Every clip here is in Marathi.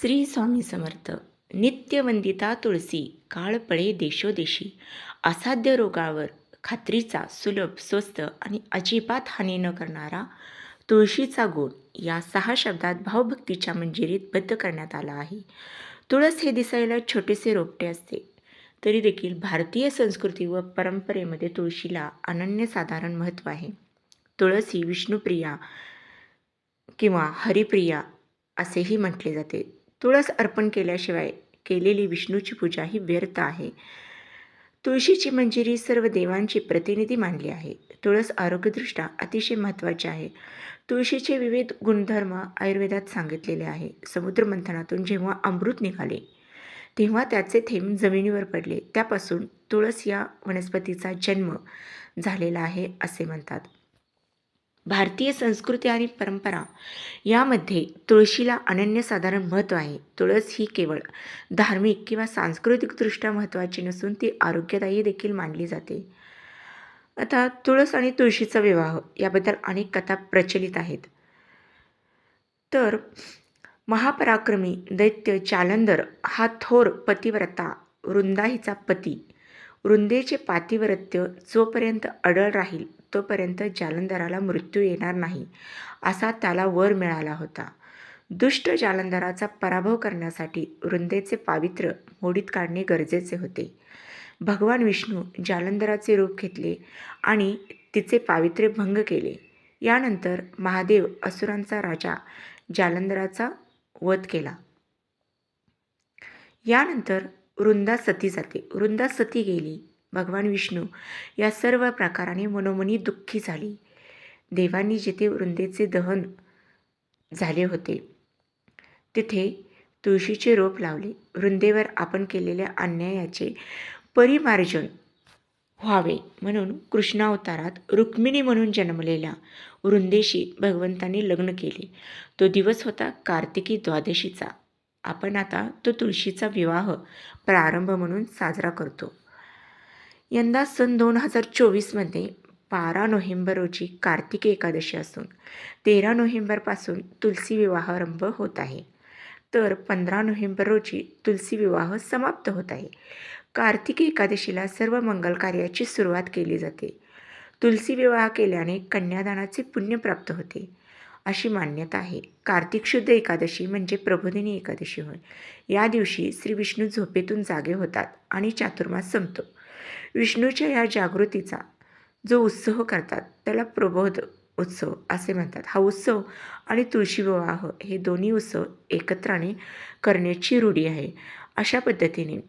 श्री स्वामी समर्थ नित्यवंदिता तुळसी काळपळे देशोदेशी असाध्य रोगावर खात्रीचा सुलभ स्वस्त आणि अजिबात हानी न करणारा तुळशीचा गुण या सहा शब्दात भावभक्तीच्या मंजिरीत बद्ध करण्यात आला आहे. तुळस हे दिसायला छोटेसे रोपटे असते तरी देखील भारतीय संस्कृती व परंपरेमध्ये तुळशीला अनन्यसाधारण महत्त्व आहे. तुळस ही विष्णुप्रिया किंवा हरिप्रिया असेही म्हटले जाते. तुळस अर्पण केल्याशिवाय केलेली विष्णूची पूजा ही व्यर्थ आहे. तुळशीची मंजिरी सर्व देवांची प्रतिनिधी मानली आहे. तुळस आरोग्यदृष्ट्या अतिशय महत्त्वाची आहे. तुळशीचे विविध गुणधर्म आयुर्वेदात सांगितलेले आहे. समुद्रमंथनातून जेव्हा अमृत निघाले तेव्हा त्याचे थेंब जमिनीवर पडले. त्यापासून तुळस या वनस्पतीचा जन्म झालेला आहे असे म्हणतात. भारतीय संस्कृती आणि परंपरा यामध्ये तुळशीला अनन्यसाधारण महत्त्व आहे. तुळस ही केवळ धार्मिक किंवा सांस्कृतिकदृष्ट्या महत्त्वाची नसून ती आरोग्यदायी देखील मानली जाते. आता तुळस आणि तुळशीचा विवाह याबद्दल अनेक कथा प्रचलित आहेत. तर महापराक्रमी दैत्य जालंधर हा थोर पतिव्रता वृंदा हिचा पती. वृंदेचे पातिव्रत्य जोपर्यंत अडळ राहील तोपर्यंत जालंधराला मृत्यू येणार नाही असा त्याला वर मिळाला होता. दुष्ट जालंधराचा पराभव करण्यासाठी वृंदेचे पावित्र्य मोडीत काढणे गरजेचे होते. भगवान विष्णू जालंधराचे रूप घेतले आणि तिचे पावित्र्य भंग केले. यानंतर महादेव असुरांचा राजा जालंधराचा वध केला. यानंतर वृंदा सती जाते. वृंदा सती गेली. भगवान विष्णू या सर्व प्रकाराने मनोमनी दुःखी झाली. देवांनी जिथे वृंदेचे दहन झाले होते तिथे तुळशीचे रोप लावले. वृंदेवर आपण केलेल्या अन्यायाचे परिमार्जन व्हावे म्हणून कृष्णावतारात रुक्मिणी म्हणून जन्मलेल्या वृंदेशी भगवंतांनी लग्न केले. तो दिवस होता कार्तिकी द्वादशीचा. आपण आता तो तुळशीचा विवाह प्रारंभ म्हणून साजरा करतो. यंदा सन दोन हजार चोवीसमध्ये बारा नोव्हेंबर रोजी कार्तिकी एकादशी असून तेरा नोव्हेंबरपासून तुलसी विवाहारंभ होत आहे. तर पंधरा नोव्हेंबर रोजी तुलसी विवाह समाप्त होत आहे. कार्तिकी एकादशीला सर्व मंगल कार्याची सुरुवात केली जाते. तुलसी विवाह केल्याने कन्यादानाचे पुण्य प्राप्त होते. अशी मान्यता आहे. कार्तिक शुद्ध एकादशी म्हणजे प्रबोधिनी एकादशी होय. या दिवशी श्री विष्णू झोपेतून जागे होतात आणि चातुर्मास संपतो. विष्णूच्या या जागृतीचा जो उत्सव करतात त्याला प्रबोध उत्सव असे म्हणतात. हा उत्सव आणि तुळशी विवाह हे दोन्ही उत्सव एकत्राने करण्याची रूढी आहे. अशा पद्धतीने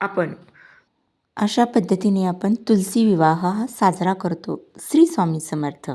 आपण अशा पद्धतीने आपण तुलसी विवाह हा साजरा करतो. श्री स्वामी समर्थ.